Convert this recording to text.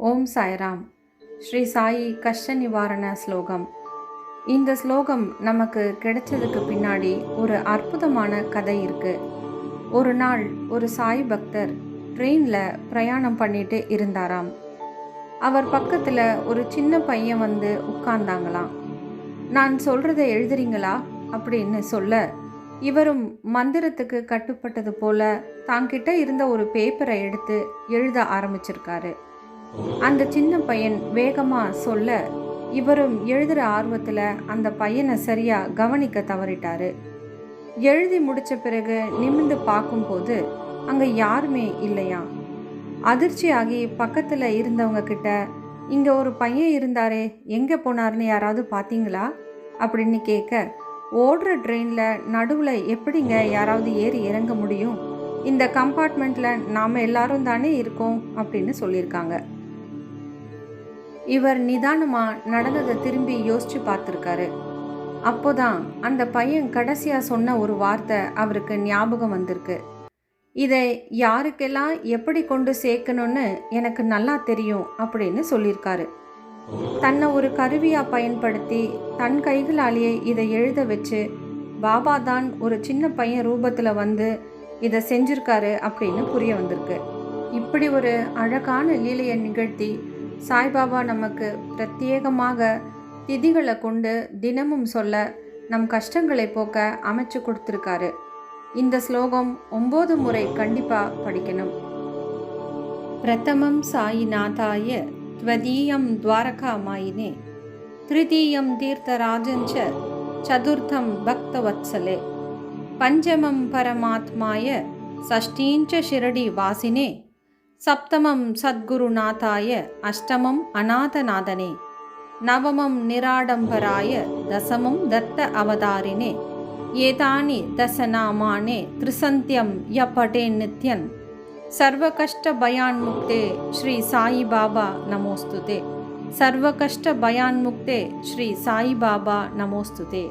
ஓம் சாய்ராம். ஸ்ரீ சாயி கஷ்ட நிவாரண ஸ்லோகம். இந்த ஸ்லோகம் நமக்கு கிடைச்சதுக்கு பின்னாடி ஒரு அற்புதமான கதை இருக்கு. ஒரு நாள் ஒரு சாய் பக்தர் ட்ரெயினில் பிரயாணம் பண்ணிட்டு இருந்தாராம். அவர் பக்கத்தில் ஒரு சின்ன பையன் வந்து உட்கார்ந்தாங்களாம். நான் சொல்கிறத எழுதுறீங்களா? அப்படின்னு சொல்ல இவரும் மந்திரத்துக்கு கட்டுப்பட்டது போல தாங்கிட்ட இருந்த ஒரு பேப்பரை எடுத்து எழுத ஆரம்பிச்சிருக்காரு. அந்த சின்ன பையன் வேகமாக சொல்ல இவரும் எழுதுகிற ஆர்வத்தில் அந்த பையனை சரியாக கவனிக்க தவறிட்டாரு. எழுதி முடித்த பிறகு நிமிர்ந்து பார்க்கும்போது அங்கே யாருமே இல்லையா அதிர்ச்சியாகி பக்கத்தில் இருந்தவங்க கிட்ட இங்கே ஒரு பையன் இருந்தாரே எங்கே போனாருன்னு யாராவது பார்த்தீங்களா அப்படின்னு கேட்க ஓடுற ட்ரெயினில் நடுவில் எப்படிங்க யாராவது ஏறி இறங்க முடியும்? இந்த கம்பார்ட்மெண்ட்டில் நாம் எல்லாரும் தானே இருக்கோம் அப்படின்னு சொல்லியிருக்காங்க. இவர் நிதானமாக நடந்ததை திரும்பி யோசிச்சு பார்த்துருக்காரு. அப்போதான் அந்த பையன் கடைசியாக சொன்ன ஒரு வார்த்தை அவருக்கு ஞாபகம் வந்திருக்கு. இதை யாருக்கெல்லாம் எப்படி கொண்டு சேர்க்கணும்னு எனக்கு நல்லா தெரியும் அப்படின்னு சொல்லியிருக்காரு. தன்னை ஒரு கருவியாக பயன்படுத்தி தன் கைகளாலேயே இதை எழுத வச்சு பாபா தான் ஒரு சின்ன பையன் ரூபத்தில் வந்து இதை செஞ்சுருக்காரு அப்படின்னு புரிய வந்திருக்கு. இப்படி ஒரு அழகான லீலையை நிகழ்த்தி சாய்பாபா நமக்கு பிரத்யேகமாக திதிகளை கொண்டு தினமும் சொல்ல நம் கஷ்டங்களை போக்க அமைச்சு கொடுத்துருக்காரு. இந்த ஸ்லோகம் ஒம்பது முறை கண்டிப்பாக படிக்கணும். பிரதமம் சாயி நாதாய துவதீயம் துவாரகாமாயினே திருதீயம் தீர்த்தராஜஞ்ச சதுர்த்தம் பக்தவத்சலே பஞ்சமம் பரமாத்மாய சஷ்டீஞ்ச ஷிரடி வாசினே सप्तमं सद्गुरुनाथाय अष्टमम् अनाथनादने नवमं निराडम्बराय दशमं दत्त अवतारिणे एतानि दशनामाने त्रिसन्त्यं य पठे नित्यन्। सर्वकष्टभयान्मुक्ते श्री बाबा नमोस्तुते सर्वकष्टभयान्मुक्ते श्री साई बाबा नमोस्तुते